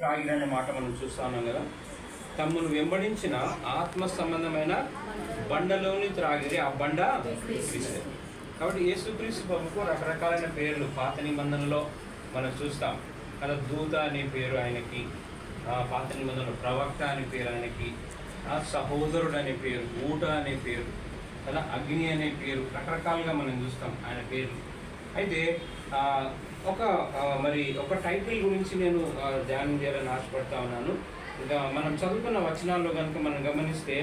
త్రాగిడనే మాట మనం చూస్తున్నాం కదా. తమ్మును వెంబడించిన ఆత్మ సంబంధమైన బండలోని త్రాగిరి ఆ బండ క్రీస్తు. కాబట్టి యేసుక్రీస్తు ప్రభుకు రకరకాలైన పేర్లు పాత నిబంధనలో మనం చూస్తాం. కదా దూత అనే పేరు ఆయనకి పాత నిబంధనలో ప్రవక్త అనే పేరు ఆయనకి ఆ సహోదరుడు అనే పేరు ఊట అనే పేరు కదా అగ్ని అనే పేరు రకరకాలుగా మనం చూస్తాం ఆయన పేరు అయితే ఒక మరి ఒక టైటిల్ గురించి నేను ధ్యానం చేయాలని ఆశపడతా ఉన్నాను. ఇంకా మనం చదువుకున్న వచనాల్లో కనుక మనం గమనిస్తే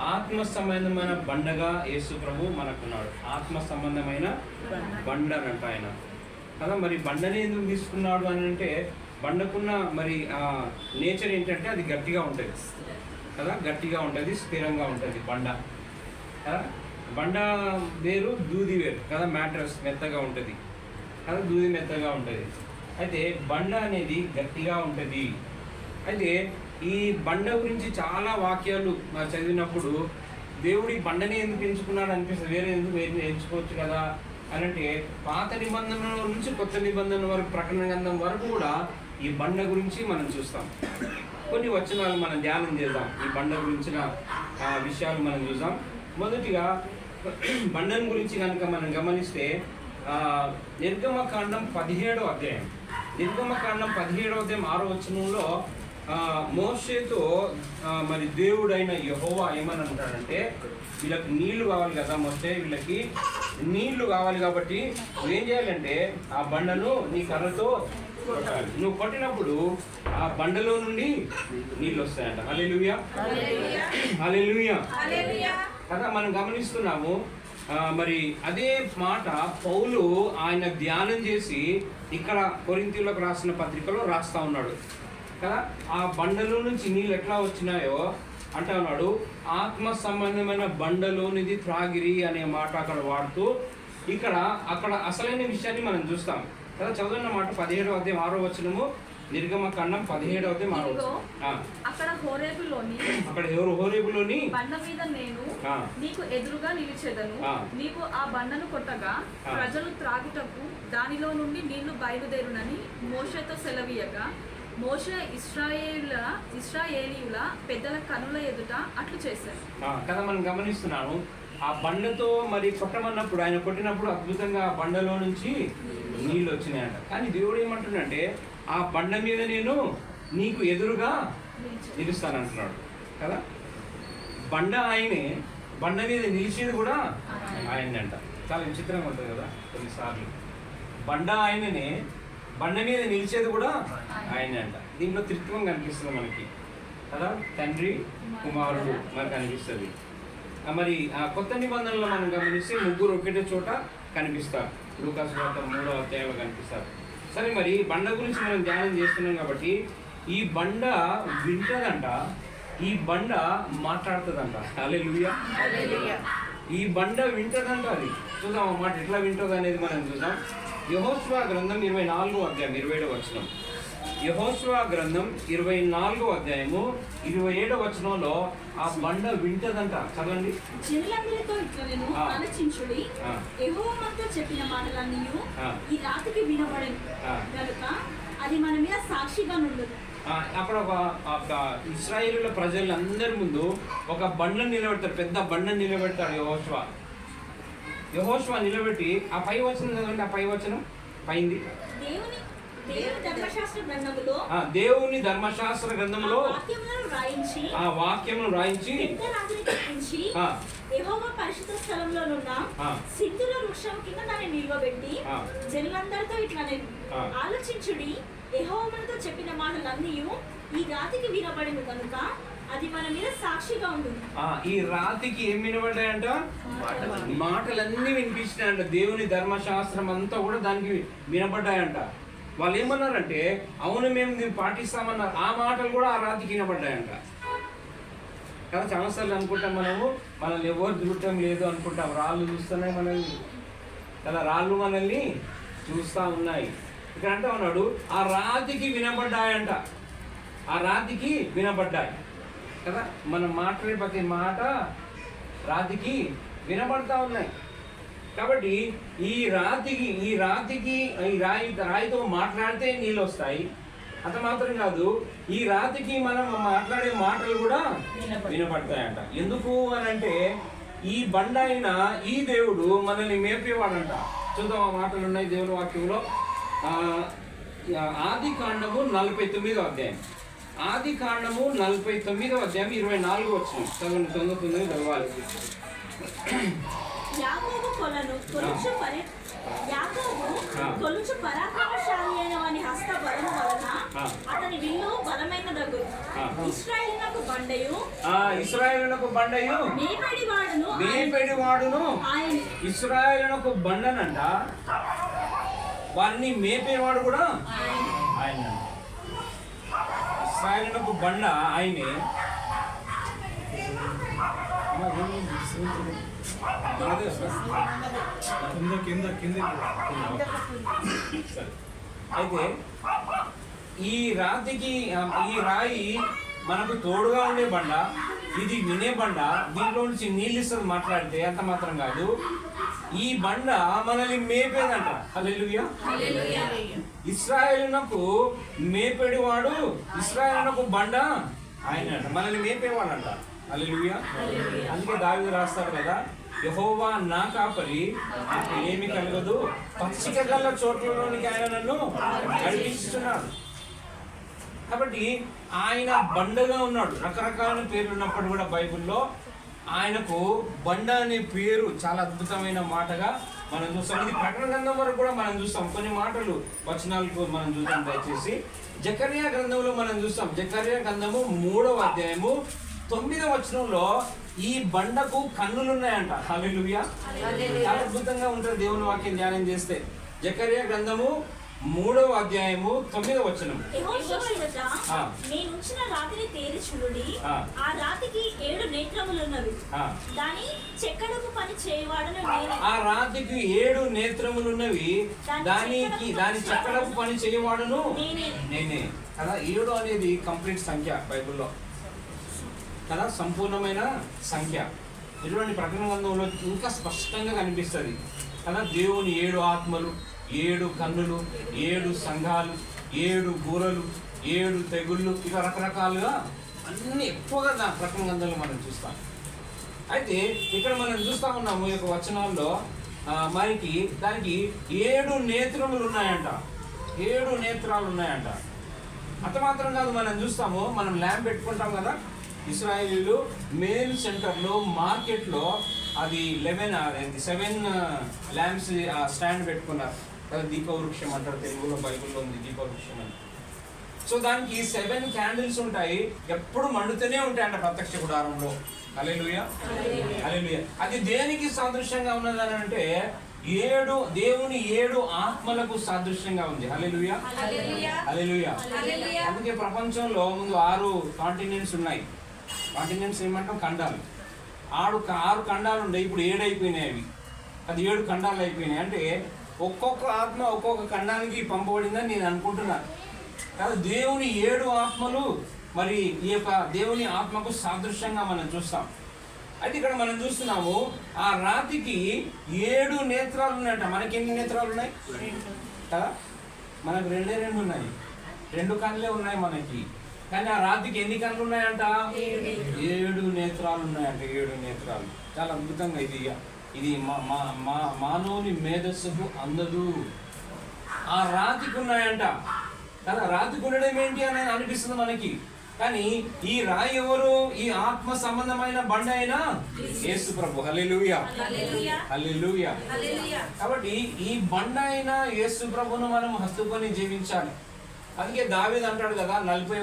ఆత్మ సంబంధమైన బండగా యేసు ప్రభు మనకున్నాడు. ఆత్మ సంబంధమైన బండ అంట ఆయన. కదా మరి బండని ఎందుకు తీసుకున్నాడు అని అంటే బండకున్న మరి నేచర్ ఏంటంటే అది గట్టిగా ఉంటుంది. కదా గట్టిగా ఉంటుంది స్థిరంగా ఉంటుంది బండ. కదా బండ వేరు దూది వేరు. కదా మ్యాట్రస్ మెత్తగా ఉంటుంది. కానీ దూది మెత్తగా ఉంటుంది. అయితే బండ అనేది గట్టిగా ఉంటుంది. అయితే ఈ బండ గురించి చాలా వాక్యాలు చదివినప్పుడు దేవుడు ఈ బండని ఎందుకు ఎంచుకున్నాడు అనిపిస్తుంది. వేరే ఎందుకు ఎంచుకోవచ్చు కదా అని అంటే పాత నిబంధన నుంచి కొత్త నిబంధన వరకు ప్రకటన గ్రంథం వరకు కూడా ఈ బండ గురించి మనం చూస్తాం. కొన్ని వచనాలు మనం ధ్యానం చేద్దాం. ఈ బండ గురించిన ఆ, విషయాలు మనం చూద్దాం. మొదటిగా బండను గురించి కనుక మనం గమనిస్తే నిర్గమకాండం పదిహేడో అధ్యాయం. నిర్గమకాండం పదిహేడో అధ్యాయం ఆరో వచనంలో ఆ, మరి దేవుడైన యహోవా ఏమని అంటాడంటే వీళ్ళకి నీళ్ళు కావాలి కదా మోసే వీళ్ళకి నీళ్ళు కావాలి కాబట్టి నువ్వేం చేయాలంటే ఆ బండను నీ కర్రతో కొట్టాలి. నువ్వు కొట్టినప్పుడు ఆ బండలో నుండి నీళ్ళు వస్తాయంట. హల్లెలూయా. హల్లెలూయా. కదా మనం గమనిస్తున్నాము మరి అదే మాట పౌలు ఆయన ధ్యానం చేసి ఇక్కడ కొరింతీలకు రాసిన పత్రికలో రాస్తా ఉన్నాడు. కదా? ఆ బండలో నుంచి నీళ్ళు ఎట్లా వచ్చినాయో అంటా ఉన్నాడు ఆత్మ సంబంధమైన బండలోనిది త్రాగిరి అనే మాట అక్కడ వాడుతూ ఇక్కడ అక్కడ అసలైన విషయాన్ని మనం చూస్తాం. కదా? చదువున్న మాట పదిహేడవ అధ్యాయం ఆరో వచనము నిర్గమ ఖండం పదిహేడవ అధ్యాయం ఆరో ఇదిగో, వచనం. ఆ, అక్కడ హోరేబులోని అక్కడ ఎవరు హోరేబులోని బండ మీద నేను. నీకు ఎదురుగా నిలిచెదను. నీవు ఆ బండను కొట్టగా. ప్రజలు త్రాగుటకు దానిలో నుండి నీళ్ళు బయలుదేరునని మోషతో సెలవీయగా మోష ఇస్రాయేలుల ఇస్రాయేలీయుల పెద్దల కనుల ఎదుట అట్లు చేశారు కదా మనం గమనిస్తున్నాము ఆ బండతో మరి కొట్టమన్నప్పుడు ఆయన కొట్టినప్పుడు అద్భుతంగా ఆ బండలో నుంచి నీళ్ళు వచ్చినాయంట కానీ దేవుడు ఏమంటున్నాడంటే ఆ బండ మీద నేను నీకు ఎదురుగా. నిలుస్తానంటున్నాడు. కదా? బండ ఆయనే బండ మీద నిలిచేది కూడా ఆయనే. అంట చాలా విచిత్రంగా ఉంటుంది కదా కొన్నిసార్లు. బండ ఆయననే బండ మీద నిలిచేది కూడా ఆయనే. అంట దీంట్లో త్రిత్వం కనిపిస్తుంది మనకి. కదా? తండ్రి కుమారుడు మనకు కనిపిస్తుంది. ఆ మరి ఆ కొత్త నిబంధనలో మనం గమనిస్తే ముగ్గురు ఒకటే చోట కనిపిస్తారు. లూకాసు వార్త మూడో అధ్యాయంలో కనిపిస్తారు. సరే మరి బండ గురించి మనం ధ్యానం చేస్తున్నాం కాబట్టి ఈ బండ వింటదంట ఈ బండ మాట్లాడుతుందంట. అలే ఈ బండ వింటదంట అది. చూద్దాం మాట ఎట్లా వింటుంది అనేది మనం చూద్దాం. యహోస్వా గ్రంథం ఇరవై నాలుగో అధ్యాయం ఇరవై ఏడవ వచనం. యహోస్వా గ్రంథం ఇరవై నాలుగో అధ్యాయము ఇరవై ఏడవ వచనంలో ఆ బండ వింటదంట. చదవండి. జనులందరితో ఇట్లా నేను. ఆలోచించుడి. యెహోవాతో చెప్పిన మాటలన్నీ. ఈ వినబడను. కనుక అది మన మీద సాక్షిగా నుండదు ఆ, అక్కడ ఒక ఇస్రాయేలుల ప్రజలందరి ముందు ఒక బండను నిలబెడతారు. పెద్ద బండను నిలబెడతాడు యహోష్వా. యహోష్వా నిలబెట్టి ఆ పై వచనం చదవండి. ఆ పై వచనం పైంది. దేవుని దేవుని ధర్మశాస్త్ర గ్రంథములో ఆ దేవుని ధర్మశాస్త్ర గ్రంథంలో ఆ వాక్యములను రాయించి ఆ వాక్యమును రాయించి యెహోవా పరిశుద్ధ. సిద్ధుల వృక్షం కింద దాన్ని నిల్వబెట్టి. జనులందరితో ఇట్లా నేను. ఆలోచించుడి. యెహోవాతో చెప్పిన మాటలన్నీ ఈ రాతికి వినబడిన కనుక అది మన మీద సాక్షిగా ఉంటుంది ఆ, ఈ రాతికి ఏం వినబడ్డాయంట? మాటలన్నీ వినిపించినాయంట. దేవుని ధర్మశాస్త్రం అంతా కూడా దానికి వినబడ్డాయంట. వాళ్ళు ఏమన్నారంటే అవును మేము దీన్ని పాటిస్తామన్నారు ఆ మాటలు కూడా ఆ రాతికి వినబడ్డాయంట. కదా చాలాసార్లు అనుకుంటాం మనము మనల్ని ఎవరు చూడటం లేదు అనుకుంటాం. రాళ్ళు చూస్తున్నాయి మనల్ని. కదా రాళ్ళు మనల్ని చూస్తూ ఉన్నాయి. ఇక్కడ అంటే ఉన్నాడు ఆ రాతికి వినబడ్డాయంట. ఆ రాతికి వినబడ్డాయి. కదా మనం మాట్లాడే ప్రతి మాట రాతికి వినబడతా ఉన్నాయి. కాబట్టి ఈ రాతికి ఈ రాతికి ఈ రాయి రాయితో మాట్లాడితే నీళ్ళు వస్తాయి. అంత మాత్రం కాదు. ఈ రాతికి మనం మాట్లాడే మాటలు కూడా వినపడతాయంట. ఎందుకు అని అంటే ఈ బండ అయిన ఈ దేవుడు మనల్ని మేపేవాడంట. చూద్దాం ఆ మాటలు ఉన్నాయి దేవుని వాక్యంలో. ఆ, ఆది కాండము నలభై తొమ్మిదో అధ్యాయం. ఆది కాండము నలభై తొమ్మిదో అధ్యాయం ఇరవై నాలుగు వచ్చిన. చదవండి తొందర తొమ్మిది చదవాలి. కొలను కొలుచు పరి యాకోబు ఆ. కొలుచు పరాక్రమశాలి అయిన వాని హస్త బలము వలన. అతని విల్లు బలమైన దగ్గు. ఇస్రాయేలునకు బండయు. ఆ ఇస్రాయేలునకు బండయు. మేపడి వాడును మేపెడి వాడును ఇస్రాయేలునకు బండనంట. వారిని మేపేవాడు కూడా ఆయన. ఇస్రాయేలునకు బండ ఆయనే. కింద కింద కింద అయితే ఈ రాతికి ఈ రాయి మనకు తోడుగా ఉండే బండ ఇది వినే బండ దీంట్లో నుంచి నీళ్ళు ఇస్తుంది మాట్లాడితే అంత మాత్రం కాదు. ఈ బండ మనల్ని మేపేదంట. హల్లెలూయా. ఇస్రాయేలునకు మేపేడివాడు ఇస్రాయేలునకు బండ ఆయన మనల్ని మేపేవాడంట. హల్లెలూయా. అందుకే దావిది రాస్తారు కదా యహోవా నా కాపరి నాకు ఏమి కలగదు. పచ్చిక గల చోట్లలోనికి ఆయన నన్ను నడిపిస్తున్నాడు. కాబట్టి ఆయన బండగా ఉన్నాడు. రకరకాల పేర్లు ఉన్నప్పుడు కూడా బైబిల్లో ఆయనకు బండ అనే పేరు చాలా అద్భుతమైన మాటగా మనం చూస్తాం. ఇది ప్రకటన గ్రంథం వరకు కూడా మనం చూస్తాం. కొన్ని మాటలు వచనాలకు మనం చూద్దాం దయచేసి. జకర్యా గ్రంథంలో మనం చూస్తాం. జకర్యా గ్రంథము మూడవ అధ్యాయము తొమ్మిదవ వచనంలో ఈ బండకు కన్నులు ఉన్నాయంట అద్భుతంగా ఉంటుంది దేవుని వాక్యం ధ్యానం చేస్తే. జకర్యా గ్రంథము మూడవ అధ్యాయము తొమ్మిదవ వచనం. రాతిని తేరి చూడుడి. ఆ. రాతికి ఏడు నేత్రములున్నవి. దాని చెక్కడకు పని చేయవాడను ఆ రాతికి ఏడు నేత్రములు ఉన్నవి దానికి దాని చక్కడపు పని చేయవాడును నేనే. నేనే. కదా ఏడు అనేది కంప్లీట్ సంఖ్య బైబిల్లో. కదా సంపూర్ణమైన సంఖ్య. ఇటువంటి ప్రకటన గ్రంథంలో ఇంకా స్పష్టంగా కనిపిస్తుంది. కదా దేవుని ఏడు ఆత్మలు ఏడు కన్నులు ఏడు సంఘాలు ఏడు బూరలు ఏడు తెగుళ్ళు ఇక రకరకాలుగా అన్నీ ఎక్కువగా నా ప్రకటన గ్రంథంలో మనం చూస్తాం. అయితే ఇక్కడ మనం చూస్తా ఉన్నాము ఈ యొక్క వచనాల్లో మనకి దానికి ఏడు నేత్రములు ఉన్నాయంట. ఏడు నేత్రాలు ఉన్నాయంట. అంత మాత్రం కాదు మనం చూస్తాము మనం ల్యాంప్ పెట్టుకుంటాం కదా ఇస్రాయేలీలు మెయిన్ సెంటర్లో మార్కెట్లో అది లెవెన్ సెవెన్ ల్యాంప్స్ స్టాండ్ పెట్టుకున్నారు. కదా దీపవృక్షం అంటారు తెలుగులో బైబిల్లో ఉంది దీపవృక్షం అని. సో దానికి సెవెన్ క్యాండిల్స్ ఉంటాయి. ఎప్పుడు మండుతూనే ఉంటాయంట ప్రత్యక్ష గుడారంలో. అలెలుయ అలెలుయ అది దేనికి సాదృశ్యంగా ఉన్నదని అంటే ఏడు దేవుని ఏడు ఆత్మలకు సాదృశ్యంగా ఉంది. అలెలుయ అలెలుయ అందుకే ప్రపంచంలో ముందు ఆరు కాంటినెంట్స్ ఉన్నాయి. కాంటినెంట్స్ ఏమంటాం ఖండాలు. ఆరు ఆరు ఖండాలు ఉండే ఇప్పుడు ఏడు అయిపోయినాయి అవి. అది ఏడు ఖండాలు అయిపోయినాయి. అంటే ఒక్కొక్క ఆత్మ ఒక్కొక్క ఖండానికి పంపబడిందని నేను అనుకుంటున్నాను కాదు దేవుని ఏడు ఆత్మలు మరి ఈ యొక్క దేవుని ఆత్మకు సాదృశ్యంగా మనం చూస్తాం. అయితే ఇక్కడ మనం చూస్తున్నాము ఆ రాతికి ఏడు నేత్రాలు ఉన్నాయట. మనకి ఎన్ని నేత్రాలు ఉన్నాయి? కదా? మనకు రెండే రెండు ఉన్నాయి. రెండు కళ్ళే ఉన్నాయి మనకి. కానీ ఆ రాతికి ఎన్ని కళ్ళు ఉన్నాయంట? ఏడు. నేత్రాలు ఉన్నాయంట ఏడు నేత్రాలు. చాలా అద్భుతంగా ఇది ఇది మా మానవుని మేధస్సుకు అందదు. ఆ రాతికి ఉన్నాయంట. కదా రాతికి ఉండడం ఏంటి అని అనిపిస్తుంది మనకి. కానీ ఈ రాయి ఎవరు? ఈ ఆత్మ సంబంధమైన బండ అయినా యేసు ప్రభు. హల్లెలూయా. హల్లెలూయా. కాబట్టి ఈ బండ అయిన యేసు ప్రభును మనం హత్తుకొని జీవించాలి. అందుకే దావీద్ అంటాడు కదా నలభై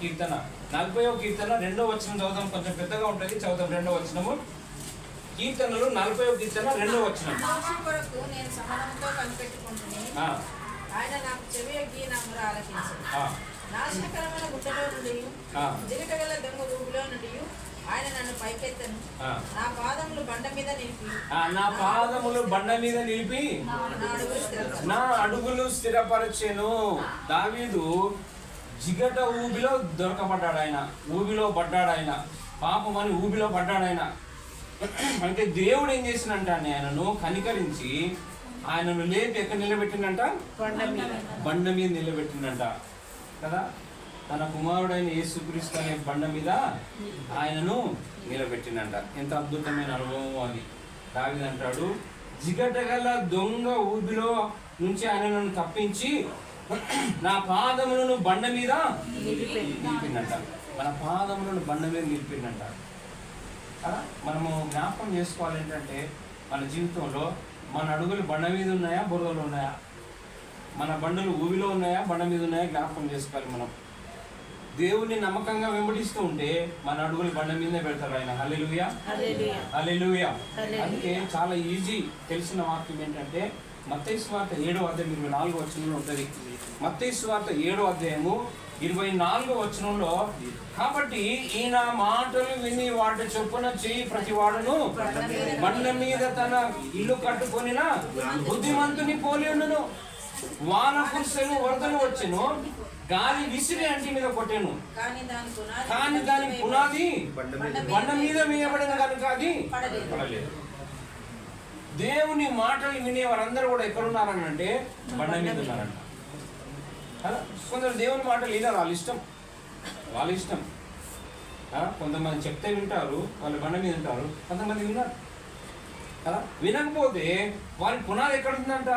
కీర్తన. నలభైవ కీర్తన రెండో వచనం చదువుతాం కొంచెం పెద్దగా ఉంటుంది చదువుతాం రెండో వచనము. కీర్తనలు నలభైవ కీర్తన రెండో ఆ, ఆయన నాకు చెవి ఎక్కి నా ముర ఆలకించు ఆ, నాశనకరమైన గుట్టలో నుండి ఆ, దిగటగల దొంగ ఊబిలో నుండి ఆయన నన్ను పైకెత్తను. ఆ. నా పాదములు బండ మీద నిలిపి. ఆ, నా పాదములు బండ మీద నిలిపి. నా అడుగులు స్థిరపరచు. నా అడుగులు స్థిరపరచెను. దావీదు జిగట ఊబిలో దొరకబడ్డాడు ఆయన. ఊబిలో పడ్డాడు ఆయన. పాపం అని ఊబిలో పడ్డాడు ఆయన. అంటే దేవుడు ఏం చేసినంట ఆయనను కనికరించి ఆయనను లేపి ఎక్కడ నిలబెట్టిందంట? బండ మీద నిలబెట్టిందంట. కదా? తన కుమారుడైన యేసుక్రీస్తు అనే బండ మీద ఆయనను నిలబెట్టినంట ఎంత అద్భుతమైన అనుభవం అది. దావిది అంటాడు జిగటగల దొంగ ఊబిలో నుంచి ఆయన నన్ను తప్పించి నా పాదములను బండ మీద నిలిపిండంట మన పాదములను బండ మీద నిలిపిండంట మనము జ్ఞాపకం చేసుకోవాలి ఏంటంటే మన జీవితంలో మన అడుగులు బండ మీద ఉన్నాయా బురదలు ఉన్నాయా? మన బండలు ఊవిలో ఉన్నాయా బండ మీద ఉన్నాయా జ్ఞాపకం చేసుకోవాలి మనం. దేవుణ్ణి నమ్మకంగా వెంబడిస్తూ ఉంటే మన అడుగులు బండ మీదనే పెడతారు ఆయన. హల్లెలూయా. హల్లెలూయా. అందుకే చాలా ఈజీ తెలిసిన వాక్యం ఏంటంటే మత్తయి స్వార్థ ఏడో అధ్యాయం ఇరవై నాలుగో వచనంలో ఉంటుంది. మత్తయి స్వార్థ ఏడో అధ్యాయము ఇరవై నాలుగో వచనంలో కాబట్టి ఈయన మాటలు విని వాటి చొప్పున చేయి ప్రతి వాడును బండ మీద తన ఇల్లు కట్టుకొనిన బుద్ధిమంతుని పోలి ఉండును. వాన కురిసెను వరదలు వచ్చెను. గాలి విసిరి అంటి మీద కొట్టెను. కానీ దాని పునాది కానీ దాని పునాది బండ మీద. వేయబడిన కనుక అది పడలేదు. దేవుని మాటలు వినే వారందరూ కూడా ఎక్కడ ఉన్నారని అంటే బండ మీద ఉన్నారంట. కదా? కొందరు దేవుని మాటలు వినరు వాళ్ళ ఇష్టం. వాళ్ళ ఇష్టం. కొంతమంది చెప్తే వింటారు వాళ్ళు బండ మీద ఉంటారు కొంతమంది విన్నారు వినకపోతే వారి పునాది ఎక్కడ ఉందంట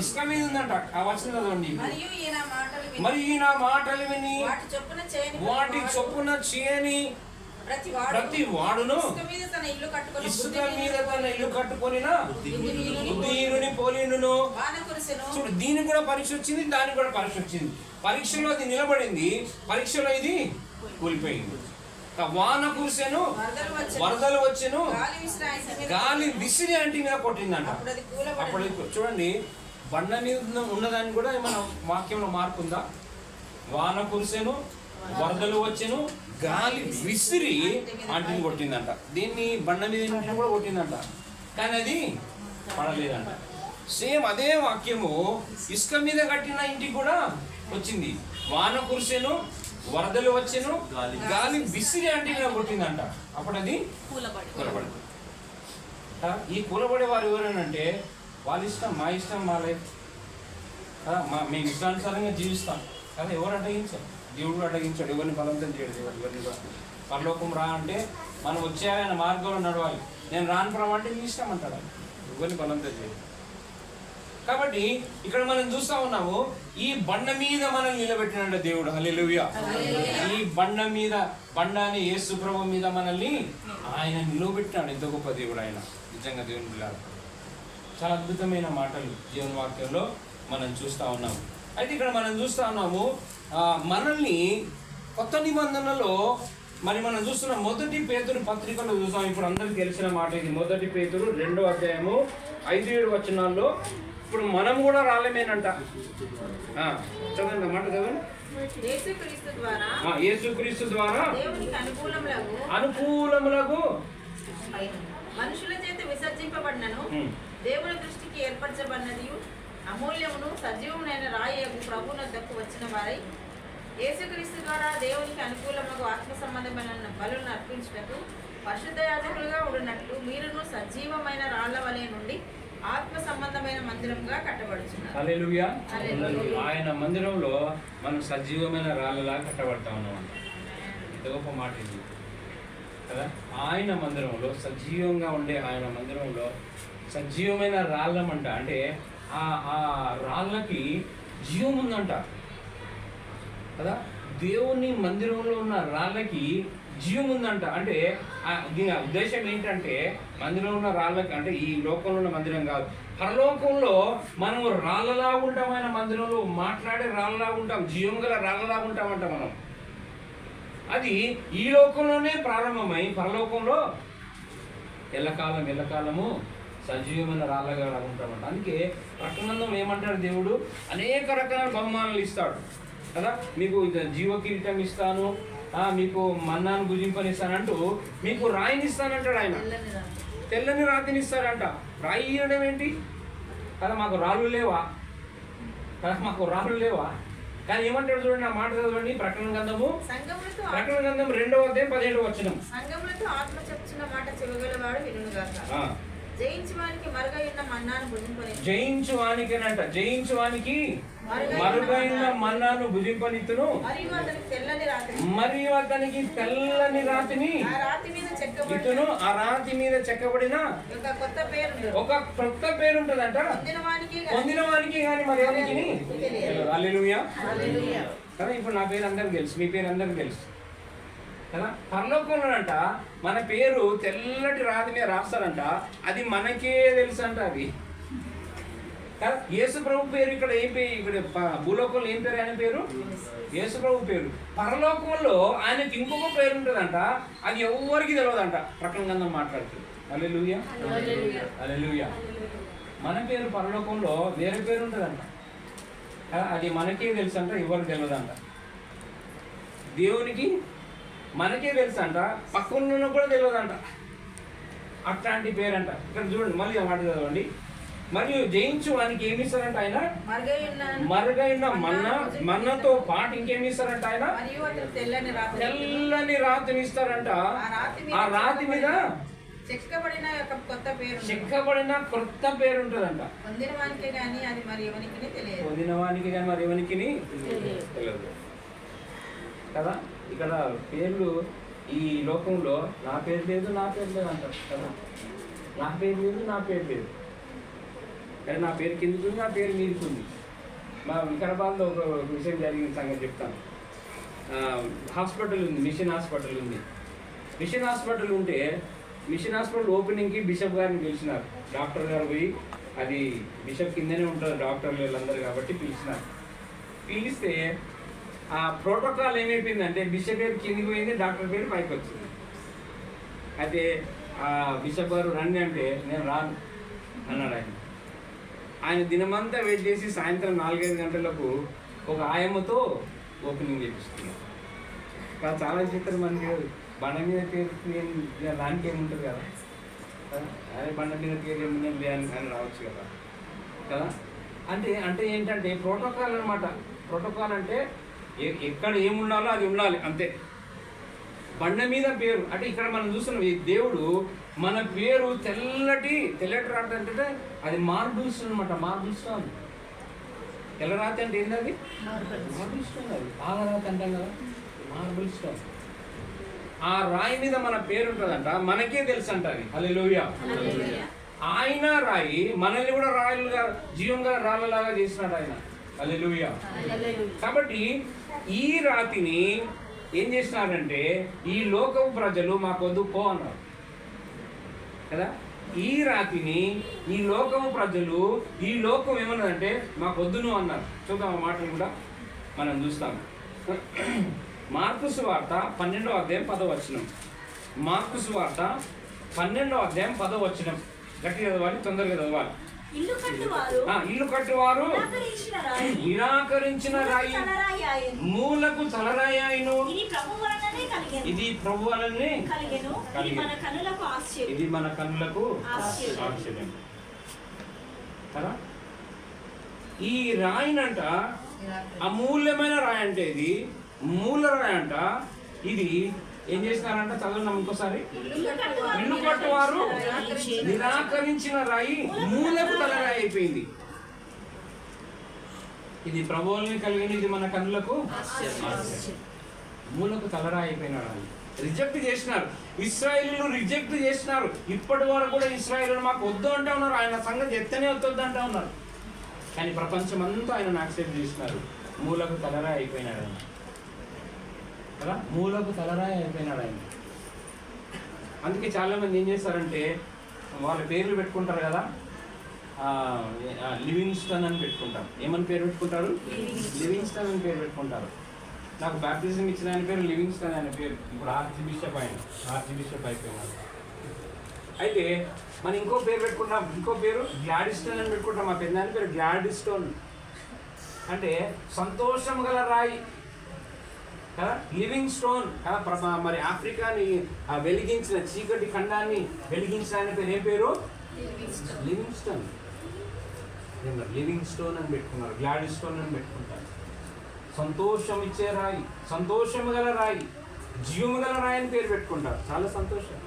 ఇసుక మీద ఉందంట. ఆ వచ్చిన చదవండి. మరి ఈయన మాటలు విని వాటి చొప్పున చేయని ప్రతి వాడు ప్రతి వాడును ఇసుక మీద తన ఇల్లు కట్టుకొని ఇసుక మీద తన ఇల్లు కట్టుకొనిన బుద్ధిహీనుని బుద్ధిహీనుని పోలీనును చూడు దీనికి కూడా పరీక్ష వచ్చింది దానికి కూడా పరీక్ష వచ్చింది. పరీక్షలో అది నిలబడింది. పరీక్షలో ఇది కూలిపోయింది. వాన కురిసెను వరదలు వచ్చెను. గాలి విసిరి అంటి మీద కొట్టిందంట. అప్పుడు చూడండి బండ మీద ఉన్న- ఉన్నదాన్ని కూడా మన వాక్యంలో మార్పు ఉందా? వాన కురిసెను వరదలు వచ్చెను గాలి విసిరి అంటిని కొట్టిందంట. దీన్ని బండ మీద కూడా కొట్టిందంట. కానీ అది పడలేదంట. సేమ్ అదే వాక్యము ఇసుక మీద కట్టిన ఇంటికి కూడా వచ్చింది. వాన కురిసెను వరదలు వచ్చెను గాలి విసిరి అంటి మీద కొట్టిందంట. అప్పుడు అది కూలబడి. ఈ కూలబడే వారు ఎవరేనంటే వాళ్ళ ఇష్టం మా ఇష్టం మా లైఫ్. మా మేము ఇష్టానుసారంగా జీవిస్తాం. కదా ఎవరు అడ్డగించారు? దేవుడు అడ్డగించాడు. ఎవరిని బలవంతం చేయడు దేవుడు ఎవరిని పరలోకం రా అంటే మనం వచ్చే ఆయన మార్గంలో నడవాలి. నేను రాను ప్రభు అంటే నీ ఇష్టం అంటాడు. ఎవరిని బలవంతం చేయడు? కాబట్టి ఇక్కడ మనం చూస్తా ఉన్నాము ఈ బండ మీద మనం నిలబెట్టినాడు దేవుడు. హల్లెలూయా. ఈ బండ మీద బండ అని యేసు ప్రభు మీద మనల్ని ఆయన నిలబెట్టినాడు ఎంత గొప్ప దేవుడు ఆయన. నిజంగా దేవుని పిల్లలు చాలా అద్భుతమైన మాటలు దేవుని వాక్యంలో మనం చూస్తా ఉన్నాము. అయితే ఇక్కడ మనం చూస్తా ఉన్నాము మనల్ని కొత్త నిబంధనలో మరి మనం చూస్తున్న మొదటి పేతురు పత్రికలో చూస్తాం ఇప్పుడు అందరికి తెలిసిన మాట ఇది. మొదటి పేతురు రెండో అధ్యాయము ఐదు ఏడు వచనాల్లో ఇప్పుడు మనం కూడా రాలేమేనంట. చదవండి మాట చదవండి యేసుక్రీస్తు ద్వారా అనుకూలములకు మనుషుల చేత విసర్జింపబడినను దేవుని దృష్టికి ఏర్పరచబడినది అమూల్యమును సజీవమునైన రాయకు ప్రభునద్దకు వచ్చిన వారై యేసుక్రీస్తు ద్వారా దేవునికి అనుకూలములకు ఆత్మ సంబంధమైన బలులను అర్పించుటకు పరిశుద్ధ యాజకులుగా ఉండినట్లు మీరును సజీవమైన రాళ్ళ వలె నుండి ఆత్మ సంబంధమైన మందిరంగా హల్లెలూయా. ఆయన మందిరంలో మనం సజీవమైన రాళ్ళలా కట్టబడతా ఉన్నాం ఎంత గొప్ప మాట ఇది. కదా? ఆయన మందిరంలో సజీవంగా ఉండే ఆయన మందిరంలో సజీవమైన రాళ్ళమంట. అంటే ఆ ఆ రాళ్ళకి జీవం ఉందంట. కదా? దేవుని మందిరంలో ఉన్న రాళ్ళకి జీవం ఉందంట అంటే దీని ఉద్దేశం ఏంటంటే మందిరంలో ఉన్న రాళ్ళకి అంటే ఈ లోకంలో ఉన్న మందిరం కాదు. పరలోకంలో మనము రాళ్ళలా ఉంటామైన మందిరంలో మాట్లాడే రాళ్ళలా ఉంటాం జీవం గల రాళ్ళలా ఉంటామంట మనం. అది ఈ లోకంలోనే ప్రారంభమై పరలోకంలో ఎల్లకాలం ఎల్లకాలము సజీవమైన రాళ్ళగా ఉంటామంట. అందుకే రక్తనందం ఏమంటాడు దేవుడు? అనేక రకాల బహుమానాలు ఇస్తాడు. కదా? మీకు జీవ కిరీటం ఇస్తాను మీకు మన్నాను భుజింపనిస్తాను అంటూ మీకు రాయిని ఇస్తానంటాడు ఆయన. తెల్లని రాతిని ఇస్తాడంట రాయి ఇవ్వడం ఏంటి? కదా మాకు రాళ్ళు లేవా? కదా మాకు రాళ్ళు లేవా? కానీ ఏమంటాడు చూడండి ఆ మాట చదవండి ప్రకటన సంఘములతో ప్రకటన గ్రంథం రెండవ అధ్యాయం పదిహేడు వచ్చిన సంఘములతో ఆత్మ చెప్తున్న మాట చెవగలవాడు వినుగాక జయించి వానికి మరుగై ఉన్న మన్నాను భుజింపని జయించు వానికేనంట జయించు వానికి మరుగైన మన్నాను భుజింపనిత్తును మరియు అతనికి తెల్లని రాతిని ఇతను ఆ రాతి మీద చెక్కబడిన ఒక కొత్త పేరు ఒక కొత్త పేరు ఉంటదంట పొందిన వానికి పొందిన వానికి కానీ మరి ఎవరికి అల్లెలుయా కదా ఇప్పుడు నా పేరు అందరికి తెలుసు మీ పేరు అందరికి తెలుసు కదా? పరలోకంలోనంట మన పేరు తెల్లటి రాతి మీద రాస్తారంట అది మనకే తెలుసు అంట అది. కదా? యేసు ప్రభు పేరు ఇక్కడ ఏం పేరు? ఇక్కడ భూలోకంలో ఏం పేరు ఆయన పేరు? యేసు ప్రభు పేరు. పరలోకంలో ఆయనకి ఇంకొక పేరు ఉంటుందంట అది ఎవరికి తెలియదంట ప్రకటన గంధం మాట్లాడుతుంది. అల్లెలుయా అల్లెలుయా మన పేరు పరలోకంలో వేరే పేరు ఉంటుందంట. అది మనకే తెలుసు అంట ఎవరికి తెలియదంట దేవునికి మనకే తెలుసు అంట పక్కన కూడా తెలియదంట అట్లాంటి పేరంట. ఇక్కడ చూడండి మళ్ళీ మాట చదవండి. మరియు జయించు వానికి ఏమి ఇస్తారంట ఆయన? మరుగైన మన్న మన్నతో పాటు ఇంకేమి ఇస్తారంట ఆయన? తెల్లని రాత్రి తెల్లని రాతిని ఇస్తారంట. ఆ రాతి మీద ఆ రాతి మీద చెక్కబడిన ఒక కొత్త పేరు చెక్కబడిన కొత్త పేరు ఉంటుందంట. పొందిన వానికే గాని అది మరి ఎవరికి తెలియదు. పొందిన వానికి కానీ మరి ఎవరికి తెలియదు. కదా? ఇక్కడ పేర్లు ఈ లోకంలో నా పేరు లేదు నా పేరు లేదు అంటారు కదా. నా పేరు లేదు నా పేరు లేదు. కానీ నా పేరు కిందకు నా పేరు మీదకి మా వికారాబాద్లో ఒక విషయం జరిగిన సంగతి చెప్తాను. హాస్పిటల్ ఉంది మిషన్ హాస్పిటల్ ఉంది. మిషన్ హాస్పిటల్ ఉంటే మిషన్ హాస్పిటల్ ఓపెనింగ్కి బిషప్ గారిని పిలిచినారు. డాక్టర్ గారు పోయి అది బిషప్ కిందనే ఉంటారు డాక్టర్లు వీళ్ళందరూ కాబట్టి పిలిచినారు. పిలిస్తే ఆ ప్రోటోకాల్ ఏమైపోయిందంటే బిషప్ పేరు కిందికి పోయింది డాక్టర్ పేరు పైకి వచ్చింది. అయితే ఆ బిషప్ గారు రండి అంటే నేను రాను అన్నాడు ఆయన. ఆయన దినమంతా వెయిట్ చేసి సాయంత్రం నాలుగైదు గంటలకు ఒక ఆయమ్మతో ఓపెనింగ్ చేపిస్తున్నారు. కానీ చాలా చిత్రం మనకి బండ మీద పేరు నేను దానికి ఏముంటుంది కదా. అదే బండ మీద పేరు ఏముంది అని రావచ్చు కదా. కదా? అంటే అంటే ఏంటంటే ప్రోటోకాల్ అనమాట ప్రోటోకాల్ అంటే ఎక్కడ ఏముండాలో అది ఉండాలి అంతే. బండ మీద పేరు అంటే ఇక్కడ మనం చూస్తున్నాం ఈ దేవుడు మన పేరు తెల్లటి తెల్లటి రాత అంటే అది మార్బుల్ స్టోన్ అనమాట మార్బుల్ స్టోన్ తెల్ల రాతి అంటే ఏంటి అది? మార్బుల్ స్టోన్ అది. బాగా రాతి అంటాం కదా మార్బుల్ స్టోన్ ఆ రాయి మీద మన పేరు ఉంటుందంట మనకే తెలుసు అంట అది. హల్లెలూయా. ఆయన రాయి మనల్ని కూడా రాయలుగా జీవంగా రాళ్ళలాగా చేసినాడు ఆయన. హల్లెలూయా. కాబట్టి ఈ రాతిని ఏం చేసినారంటే ఈ లోకపు ప్రజలు మాకొద్దు పో అన్నారు. కదా? ఈ రాతిని ఈ లోకము ప్రజలు ఈ లోకం ఏమన్నదంటే మాకొద్దును అన్నారు. చూద్దాం ఆ మాటలు కూడా మనం చూస్తాం. మార్కుసు వార్త పన్నెండో అధ్యాయం పదవచనం మార్కుసు వార్త పన్నెండో అధ్యాయం పదవచనం గట్టిగా చదవాలి తొందరగా చదవాలి. ఇల్లు కట్టువారు ఆ, ఇల్లు కట్టువారు. నిరాకరించిన రాయి. తలరాయి ఆయను. మూలకు తలరాయాయిను. ఇది ప్రభు వలనే కలిగెను. ఇది. మన కనులకు ఆశ్చర్యం. ఇది మన కన్నులకు ఆశ్చర్యం. ఆశ్చర్యం. కదా? ఈ రాయినంట అమూల్యమైన రాయి అంటే ఇది. మూల రాయి అంట. ఇది ఏం చేసినారంట చదవండి ఇంకోసారి. ఇల్లు కట్టువారు వారు నిరాకరించిన రాయి మూలకు తలరాయి అయిపోయింది. ఇది ప్రభువుల్ని కలిగిన ఇది మన కన్నులకు మూలకు తలరాయి అయిపోయినాడు రిజెక్ట్ చేసినారు. ఇస్రాయిల్ రిజెక్ట్ చేసినారు. ఇప్పటి వరకు కూడా ఇస్రాయిల్ మాకు వద్దు అంటే ఉన్నారు. ఆయన సంగతి ఎత్తనే వద్దు అంటా ఉన్నారు. కానీ ప్రపంచం అంతా ఆయన యాక్సెప్ట్ చేసినారు. మూలకు తలరాయి అయిపోయినాడు ఆయన. కదా? మూలకు తలరాయి అయిపోయినాడు ఆయన. అందుకే చాలా మంది ఏం చేస్తారంటే వాళ్ళ పేర్లు పెట్టుకుంటారు కదా? లివింగ్స్టన్ అని పెట్టుకుంటారు. ఏమని పేరు పెట్టుకుంటారు? లివింగ్స్టన్. అని పేరు పెట్టుకుంటారు. నాకు బ్యాప్టిజం ఇచ్చిన ఆయన పేరు లివింగ్స్టన్ ఆయన పేరు. ఇప్పుడు ఆర్చి బిషప్ ఆయన. ఆర్చి బిషప్ అయిపోయినాడు. అయితే మనం ఇంకో పేరు పెట్టుకుంటాం. ఇంకో పేరు గ్లాడిస్టోన్ అని పెట్టుకుంటాం. మా పెద్ద పేరు గ్లాడిస్టోన్. అంటే సంతోషం గల రాయి. లివింగ్ స్టోన్ మరి ఆఫ్రికాని వెలిగించిన చీకటి ఖండాన్ని వెలిగించిన ఆయన పేరు ఏం పేరు? లివింగ్ స్టోన్ లివింగ్ స్టోన్ అని పెట్టుకున్నారు. గ్లాడీ స్టోన్ అని పెట్టుకుంటారు. సంతోషం ఇచ్చే రాయి సంతోషము గల రాయి జీవము గల రాయి అని పేరు పెట్టుకుంటారు. చాలా సంతోషం.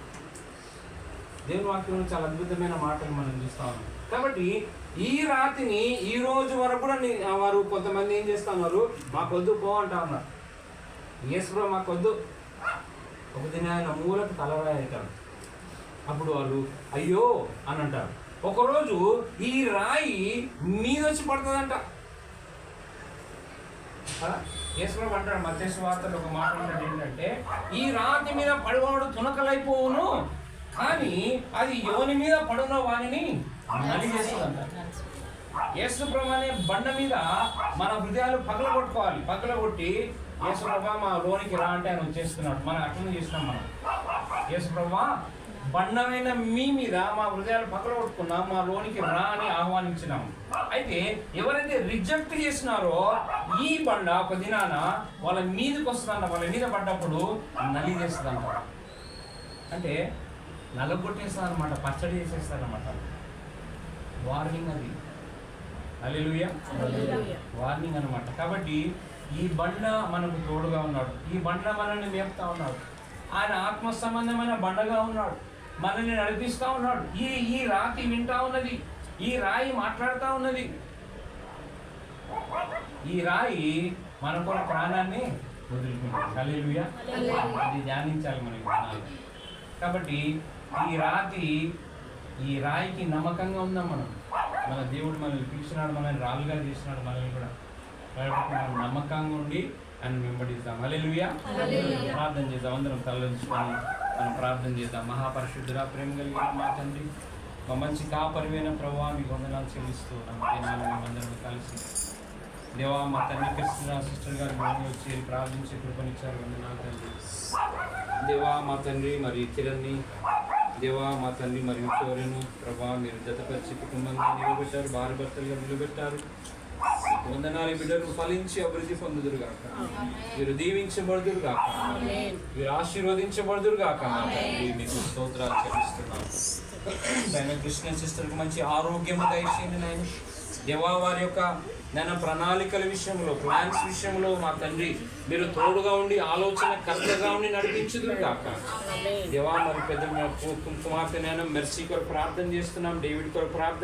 దేవుని వాక్యంలో చాలా అద్భుతమైన మాటలు మనం చూస్తా ఉన్నాం. కాబట్టి ఈ రాతిని ఈ రోజు వరకు కూడా వారు కొంతమంది ఏం చేస్తా ఉన్నారు? మాకొద్దు పో అంటా ఉన్నారు. యేసుప్రభు మాకొద్దు ఒక దిన ఆయన మూలకు తలరాయి అప్పుడు వాళ్ళు అయ్యో! అని అంటారు. ఒకరోజు ఈ రాయి మీద వచ్చి పడుతుందంట. యేసుప్రభు అంటాడు మత్స్య వార్తలు ఒక మాట ఉంటాడు ఏంటంటే ఈ రాతి మీద పడివాడు తునకలైపోవును కానీ అది యోని మీద పడున్న వానిని నలిగేస్తుందంట యేసుప్రభు అనే బండ మీద మన హృదయాలు పగలగొట్టుకోవాలి. పగలగొట్టి యేసుప్రభ మా లోనికి రా అంటే ఆయన వచ్చేస్తున్నాడు. మనం అట్లనే చేస్తున్నాం మనం. యేసుప్రభ బండమైన మీ మీద మా హృదయాలు పగలగొట్టుకున్నాం మా లోనికి రా అని ఆహ్వానించినాం. అయితే ఎవరైతే రిజెక్ట్ చేసినారో ఈ బండ ఒక దినాన వాళ్ళ మీదకి వస్తుందంట. వాళ్ళ మీద పడ్డప్పుడు నలి చేస్తుందంట. అంటే నలగొట్టేస్తుంది అనమాట పచ్చడి చేసేస్తారు అనమాట వార్నింగ్ అది అల్లెలుయా వార్నింగ్ అనమాట కాబట్టి ఈ బండ మనకు తోడుగా ఉన్నాడు. ఈ బండ మనల్ని మేపుతా ఉన్నాడు. ఆయన ఆత్మ సంబంధమైన బండగా ఉన్నాడు. మనల్ని నడిపిస్తా ఉన్నాడు. ఈ ఈ రాతి వింటా ఉన్నది. ఈ రాయి మాట్లాడుతూ ఉన్నది. ఈ రాయి మన కూడా ప్రాణాన్ని వదులుకుంటుంది. అది ధ్యానించాలి మనం ఈ దినాల్లో. కాబట్టి ఈ రాతి ఈ రాయికి నమ్మకంగా ఉందాం మనం. మన దేవుడు మనల్ని పిలిచినాడు మనల్ని రాళ్ళుగా చేసినాడు మనల్ని కూడా. కాబట్టి మనం నమ్మకంగా ఉండి ఆయన వెంబడిద్దాం హల్లెలూయా. ప్రార్థన చేద్దాం. అందరం తలదించుకొని మనం ప్రార్థన చేద్దాం. మహాపరిశుద్ధుడా ప్రేమ కలిగిన మా తండ్రి మా మంచి కాపరివైన ప్రభావ మీకు వందనాలు చెల్లిస్తూ మేమందరం కలిసి దేవా మా తండ్రి కృష్ణ సిస్టర్ గారు మేము వచ్చి ప్రార్థించి కృపనిచ్చారు. వందనాలు తండ్రి. దేవా మా తండ్రి మరి కిరణ్ని దేవా మా తండ్రి మరి విక్టోరియను ప్రభా మీరు జతపరిచి కుటుంబంగా నిలబెట్టారు భార్య భర్తలుగా నిలబెట్టారు వందనాలు బిడ్డలు. ఫలించి అభివృద్ధి పొందుదురు గాక మీరు దీవించబడుదురు గాక మీరు ఆశీర్వదించబడుదురు గాక మా తండ్రి మీకు స్తోత్రాలు చెల్లిస్తున్నాం. ఆయన కృష్ణ సిస్టర్కి మంచి ఆరోగ్యము దయచేయండి నాయన. దేవా వారి యొక్క నేను ప్రణాళికల విషయంలో ప్లాన్స్ విషయంలో మా తండ్రి మీరు తోడుగా ఉండి ఆలోచన కర్తగా ఉండి నడిపించుదురు కాక దేవా మరి పెద్ద కుమార్తె నేను మెర్సీ కొరకు ప్రార్థన చేస్తున్నాం డేవిడ్ కొరకు ప్రార్థన